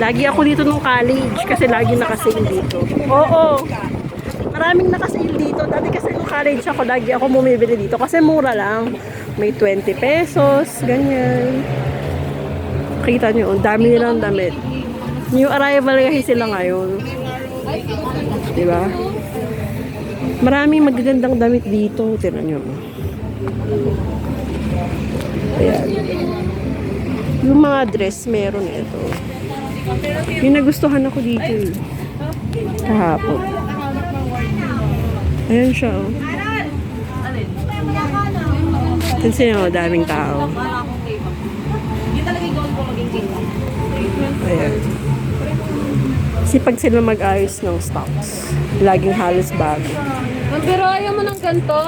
Lagi ako dito nung college kasi lagi nakasale dito. Oo. Maraming nakasale dito. Dati kasi nung college ako, lagi ako bumibili dito kasi mura lang. May 20 pesos, ganyan. Kita nyo, dami nilang damit. New arrival kasi sila ngayon. Diba? Maraming magagandang damit dito. Tira nyo. Ayan. Yung mga dress, meron ito. Yung nagustuhan ako dito. eh. Kahapon. Ayan siya, oh. Kasi oh, daming tao. Ayan. Sipag sila mag-ayos ng stocks. Laging halos bago. Pero ayaw mo ng ganito?